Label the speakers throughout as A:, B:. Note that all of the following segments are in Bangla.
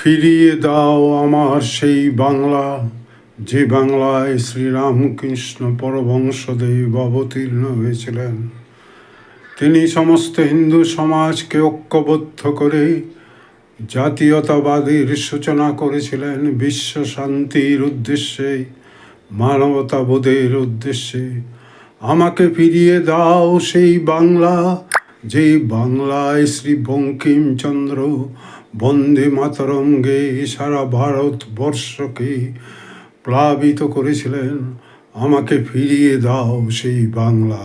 A: ফিরিয়ে দাও আমার সেই বাংলা, যে বাংলায় শ্রীরামকৃষ্ণ পরবংশদেব অবতীর্ণ হয়েছিলেন। তিনি সমস্ত হিন্দু সমাজকে ঐক্যবদ্ধ করে জাতীয়তাবাদের সূচনা করেছিলেন বিশ্ব শান্তির উদ্দেশ্যে, মানবতাবোধের উদ্দেশ্যে। আমাকে ফিরিয়ে দাও সেই বাংলা যেই বাংলায় শ্রী বঙ্কিমচন্দ্র বন্দে মাতরম গে সারা ভারতবর্ষকে প্লাবিত করেছিলেন। আমাকে ফিরিয়ে দাও সেই বাংলা,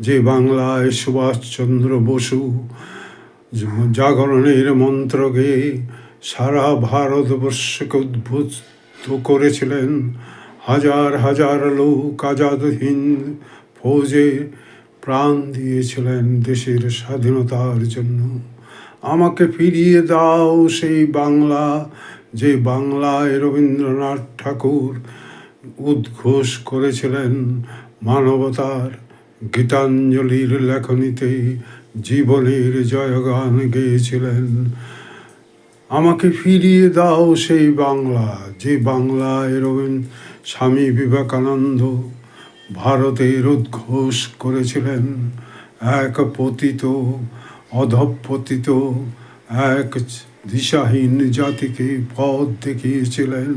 A: যে বাংলায় সুভাষচন্দ্র বসু জাগরণের মন্ত্র গেয়ে সারা ভারতবর্ষকে উদ্বুদ্ধ করেছিলেন। হাজার হাজার লোক আজাদ হিন্দ ফৌজে প্রাণ দিয়েছিলেন দেশের স্বাধীনতার জন্য। আমাকে ফিরিয়ে দাও সেই বাংলা, যে বাংলায় রবীন্দ্রনাথ ঠাকুর উদ্ঘোষ করেছিলেন মানবতার গীতাঞ্জলির লেখনীতে জীবনের জয়গান গেয়েছিলেন। আমাকে ফিরিয়ে দাও সেই বাংলা, যে বাংলায় রবীন্দ্র স্বামী বিবেকানন্দ ভারতের উদ্ঘোষ করেছিলেন। এক পতিত অধপতিত এক দিশাহীন জাতিকে পথ দেখিয়েছিলেন।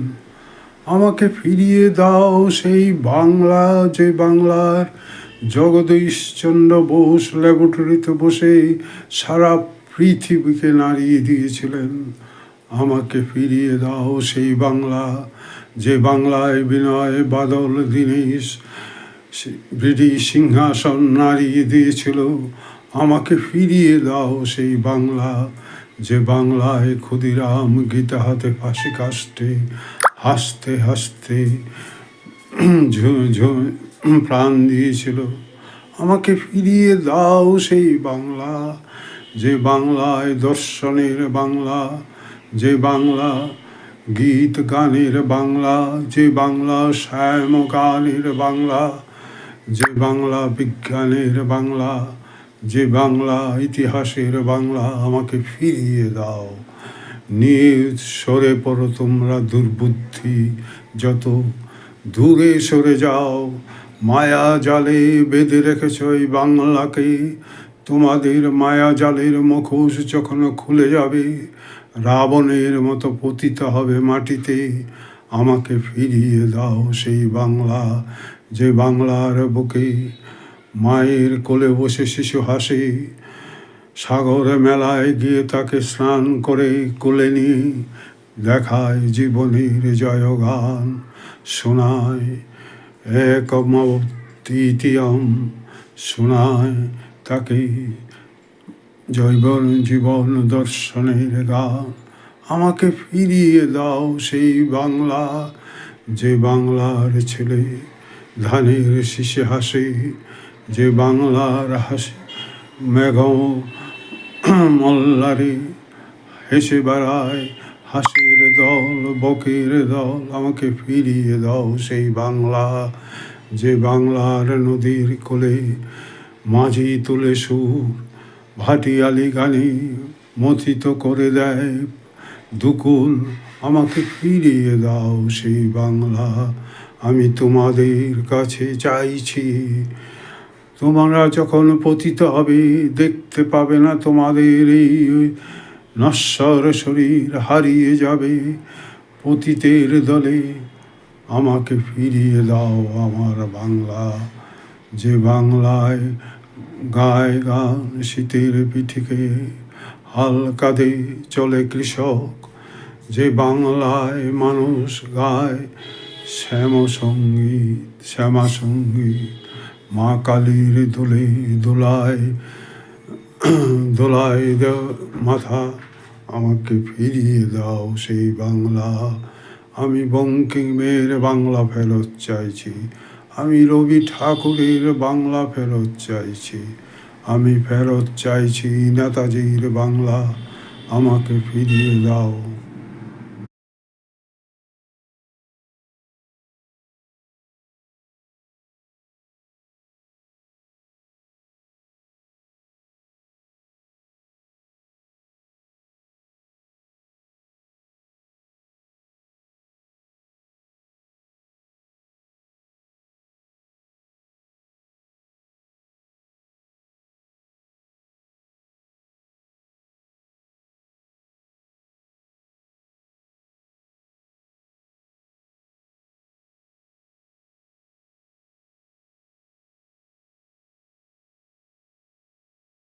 A: আমাকে ফিরিয়ে দাও সেই বাংলা, যে বাংলার জগদীশচন্দ্র বোস ল্যাবরেটরিতে বসে সারা পৃথিবীকে নাড়িয়ে দিয়েছিলেন। আমাকে ফিরিয়ে দাও সেই বাংলা, যে বাংলায় বিনয়, বাদল, দীনেশ ব্রিটিশ সিংহাসন নাড়িয়ে দিয়েছিল। আমাকে ফিরিয়ে দাও সেই বাংলা, যে বাংলায় ক্ষুদিরাম গীতা হাতে ফাঁসি কাস্টে হাসতে হাসতে প্রাণ দিয়েছিল। আমাকে ফিরিয়ে দাও সেই বাংলা, যে বাংলায় দর্শনের বাংলা, যে বাংলা গীত গানের বাংলা, যে বাংলা শ্যাম গানের বাংলা, যে বাংলা বিজ্ঞানের বাংলা যে বাংলা ইতিহাসের বাংলা আমাকে ফিরিয়ে দাও। নিয়ে সরে পড়ো তোমরা দুর্বুদ্ধি, যত দূরে সরে যাও। মায়া জালে বেঁধে রেখেছ এই বাংলাকে, তোমাদের মায়া জালের মুখোশ যখন খুলে যাবে, রাবণের মতো পতিত হবে মাটিতে। আমাকে ফিরিয়ে দাও সেই বাংলা, যে বাংলার বুকে মায়ের কোলে বসে শিশু হাসে। সাগরে মেলায় গিয়ে তাকে স্নান করে কোলে নিয়ে দেখায় জীবনের জয়গান। শোনায় একমতীয়ম শোনায় তাকে জৈবন জীবন দর্শনের গান। আমাকে ফিরিয়ে দাও সেই বাংলা, যে বাংলার ছেলে ধানের শীষে হাসে। যে বাংলার হাসি মেঘ মল্লারি হেসে বেড়ায়, হাসির দল, বকের দল, আমাকে ফিরিয়ে দাও সেই বাংলা। যে বাংলার নদীর কোলে মাঝি তুলে সুর, ভাটিয়ালি গানে মথিত করে দেয়, দুকুল আমাকে ফিরিয়ে দাও সেই বাংলা। আমি তোমাদের কাছে চাইছি তোমরা যখন পতিত হবে, দেখতে পাবে না তোমাদের এই নশ্বর শরীর হারিয়ে যাবে। পতিতের দলে আমাকে ফিরিয়ে দাও আমার বাংলা। যে বাংলায় গায় গান শীতের পিঠিকে, হাল কাঁধে চলে কৃষক। যে বাংলায় মানুষ গায় শ্যাম সংগীত শ্যামা সংগীত মা কালীর দোলে দোলায় দোলায় দেও মাথা আমাকে ফিরিয়ে দাও সেই বাংলা। আমি বঙ্কিমের বাংলা ফেরত চাইছি, আমি রবি ঠাকুরের বাংলা ফেরত চাইছি, আমি ফেরত চাইছি নেতাজির বাংলা, আমাকে ফিরিয়ে দাও।